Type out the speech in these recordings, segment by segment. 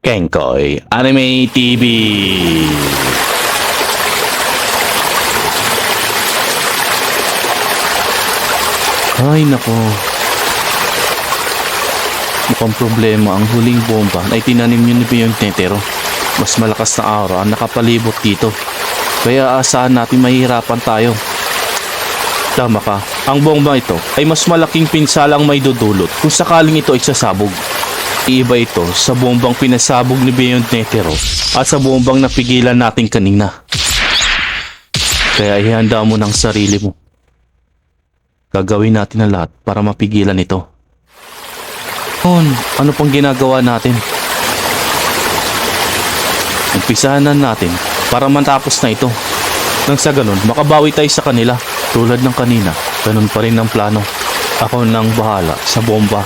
Kenkoy Anime TV. Ay nako. Mukhang problema ang huling bomba na itinanim niyo ni Beyond Netero. Mas malakas na aura ang nakapalibot dito. Kaya asahan natin mahihirapan tayo. Tama ka, ang bomba ito ay mas malaking pinsalang may dudulot kung sakaling ito ay sasabog. Iiba ito sa bombang pinasabog ni Beyond Netero at sa bombang napigilan natin kanina. Kaya ihanda mo ng sarili mo. Gagawin natin ang lahat para mapigilan ito. On, ano pang ginagawa natin? Umpisahan na natin para matapos na ito. Nang sa ganun, makabawi tayo sa kanila. Tulad ng kanina, ganun pa rin ang plano. Ako nang bahala sa bomba.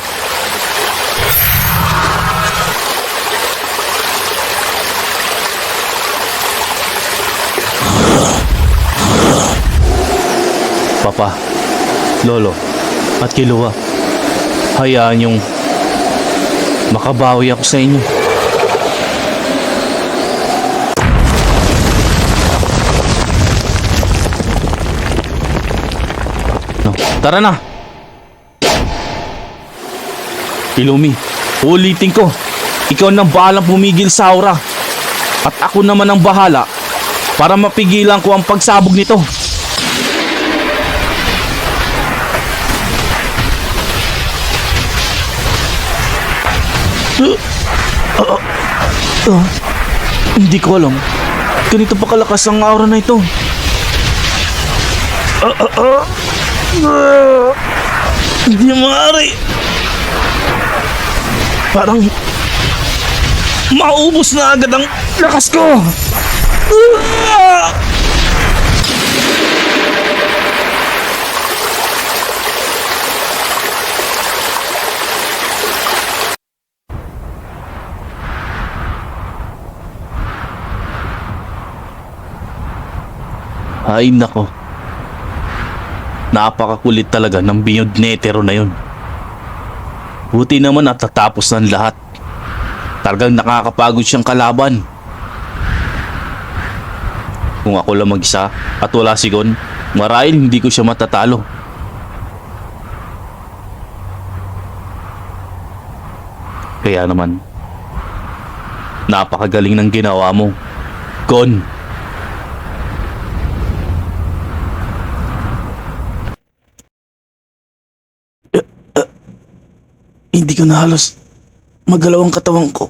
Papa, Lolo, at Kiluwa, hayaan yung makabawi ako sa inyo. No, tara na! Ilumi, ulitin ko. Ikaw nang bahalang pumigil sa aura. At ako naman ang bahala para mapigilan ko ang pagsabog nito. Ah, hindi ko alam. Ganito pa kalakas ang aura na ito. Ah, ah, ah. Ah, Hindi maaari. Parang maubos na agad ang lakas ko. Ah! Ay nako. Napakakulit talaga ng Beyond Netero na yun. Buti naman at tatapos ng lahat. Talagang nakakapagod siyang kalaban. Kung ako lang mag-isa at wala si Gon, marahil hindi ko siya matatalo. Kaya naman, napakagaling ng ginawa mo. Gon, Hindi ko na halos magalaw ang katawan ko.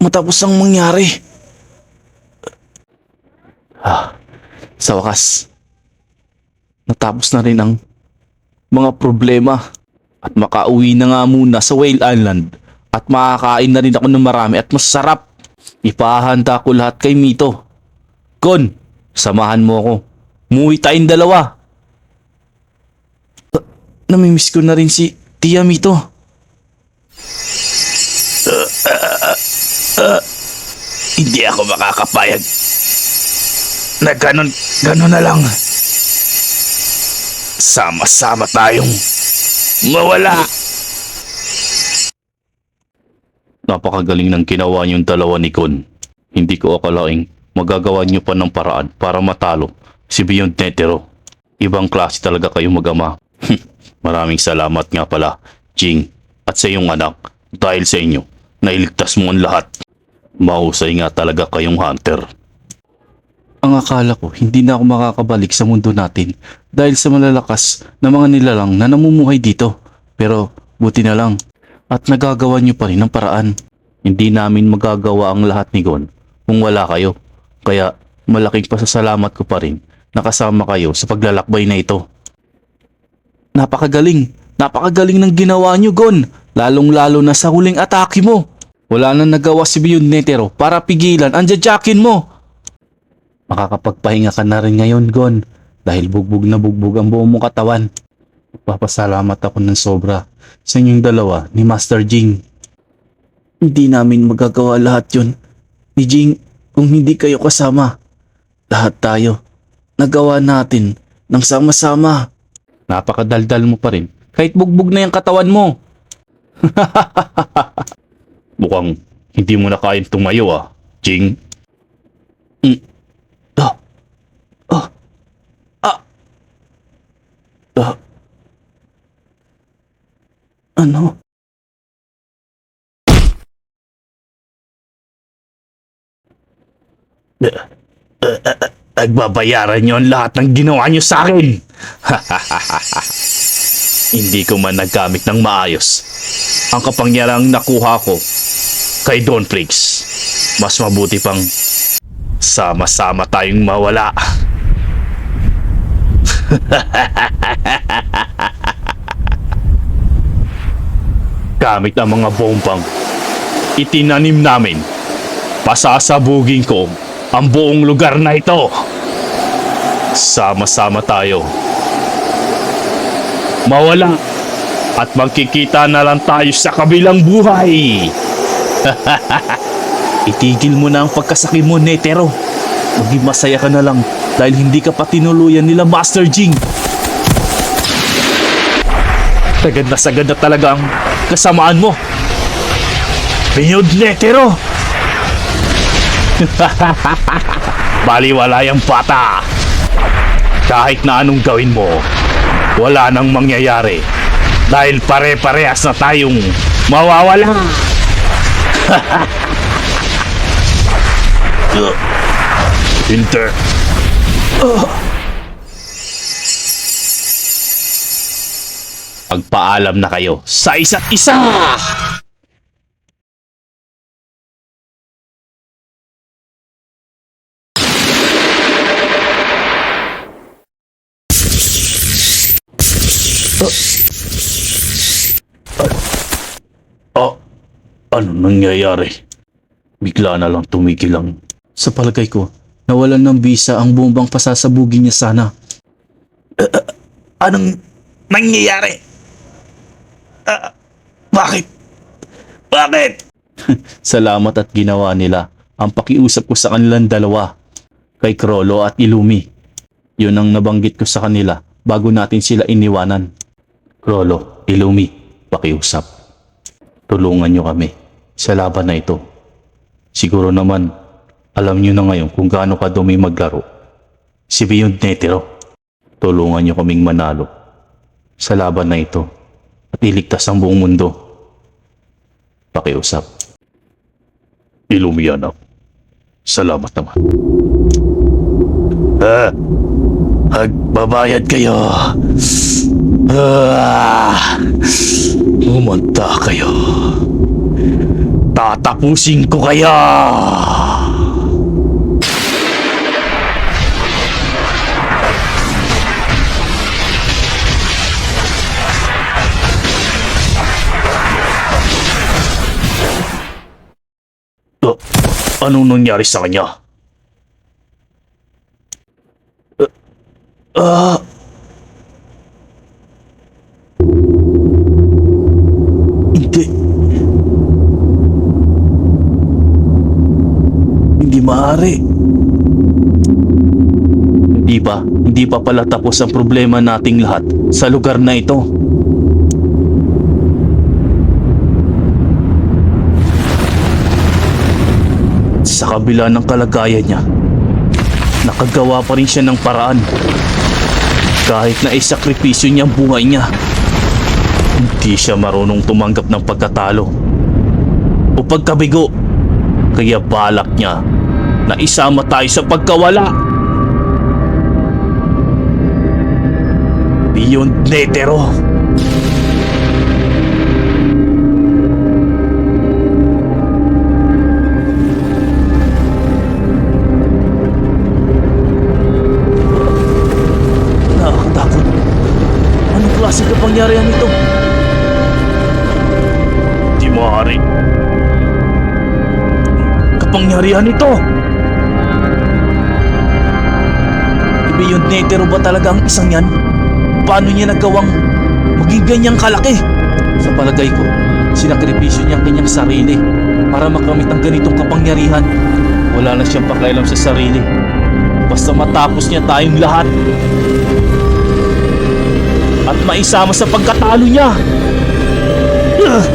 Matapos ang mangyari. Ah, sa wakas, natapos na rin ang mga problema at makauwi na nga muna sa Whale Island at makakain na rin ako ng marami at masarap. Ipahanda ko lahat kay Mito. Kon, samahan mo ako. Muwi tayong dalawa. Ah, namimiss ko na rin si Tia Mito. hindi ako makakapayag. Na ganon, ganon na lang. Sama-sama tayong mawala. Napakagaling ng ginawa niyong dalawa ni Kon. Hindi ko akalaing magagawa niyo pa ng paraan para matalo si Beyond Netero. Ibang klase talaga kayong mag-ama. Maraming salamat nga pala, Jing, at sa iyong anak. Dahil sa inyo, nailigtas mo ang lahat. Mahusay nga talaga kayong hunter. Ang akala ko, hindi na ako makakabalik sa mundo natin dahil sa malalakas na mga nilalang na namumuhay dito. Pero buti na lang at nagagawa niyo pa rin ang paraan. Hindi namin magagawa ang lahat ni Gon kung wala kayo. Kaya malaking pasasalamat ko pa rin na kasama kayo sa paglalakbay na ito. Napakagaling. Napakagaling ng ginawa niyo, Gon. Lalong-lalo na sa huling atake mo. Wala na nagawa si Beyond Netero para pigilan ang jajakin mo. Makakapagpahinga ka na rin ngayon, Gon. Dahil bugbog na bugbog ang buong mong katawan. Papasalamat ako ng sobra sa inyong dalawa ni Master Jing. Hindi namin magagawa lahat yun. Ni Jing, kung hindi kayo kasama. Lahat tayo. Nagawa natin ng sama-sama. Napakadaldal mo pa rin. Kahit bugbog na yung katawan mo. Mukhang Hindi mo na kayang tumayo ah, Jing. Mm. Ah. Ah. Ah. Ah. Ano? Nagbabayaran niyo ang lahat ng ginawa niyo sa akin. Hindi ko man nagamit ng maayos. Ang kapangyarang nakuha ko kay Don Flakes. Mas mabuti pang sama-sama tayong mawala. Gamit ang mga bombang itinanim namin, pasasabugin ko ang buong lugar na ito. Sama-sama tayo. Mawala at magkikita na lang tayo sa kabilang buhay. Itigil mo na ang pagkasakit mo, Netero. Maging masaya ka na lang dahil hindi ka pa tinuluyan nila Master Jing. Sagad na sagad na talaga ang kasamaan mo. Pinyod Netero! Baliwala yung bata. Kahit na anong gawin mo, wala nang mangyayari. Dahil pare-parehas na tayong mawawala. Inter. Pagpaalam na kayo sa isa't isa! Ano nangyayari? Bigla na lang tumigil lang. Sa palagay ko, nawalan ng bisa ang bombang pasasabugin niya sana. anong nangyayari? Ah, bakit? Bakit? Salamat at ginawa nila ang pakiusap ko sa kanilang dalawa, kay Krolo at Ilumi. Yun ang nabanggit ko sa kanila bago natin sila iniwanan. Krolo, Ilumi, pakiusap. Tulungan nyo kami sa laban na ito. Siguro naman, alam nyo na ngayon kung gaano kadumi maglaro. Si Beyond Netero, tulungan nyo kaming manalo sa laban na ito at iligtas ang buong mundo. Pakiusap. Ilumi anak. Salamat naman. Ah, magbabayad kayo. Ah, umanta kayo. Tatapusin ko kaya. Uh, anong nangyari sa kanya? Ah. Hindi. Hindi maaari. Hindi pa, hindi pa pala tapos ang problema nating lahat sa lugar na ito. Sa kabila ng kalagayan niya, nakagawa pa rin siya ng paraan. Kahit na isakripisyo niya ang buhay niya, hindi siya marunong tumanggap ng pagkatalo o pagkabigo. Kaya balak niya na isama tayo sa pagkawala. Beyond Netero. Kapangyarihan ito! Beyond Netero ba talaga ang isang yan? Paano niya nagawang maging ganyang kalaki? Sa palagay ko, sinakripisyo niya ang kanyang sarili para makamit ang ganitong kapangyarihan. Wala na siyang pakialam sa sarili. Basta matapos niya tayong lahat. At maisama sa pagkatalo niya. Ugh!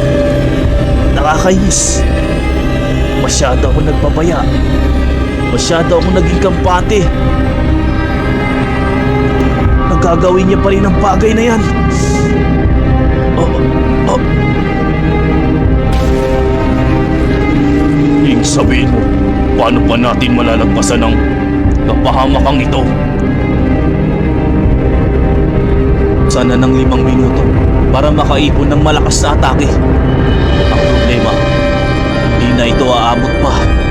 Nakakainis. Masyado ako nagpapaya. Masyado ako naging kampante. Nagagawin niya pa rin ang bagay na yan. Oh, oh, Yung sabihin mo, paano pa natin malalagpasan ng kapahamakang ito? sana ng limang minuto para makaipon ng malakas na atake. Ang na ito aabot pa.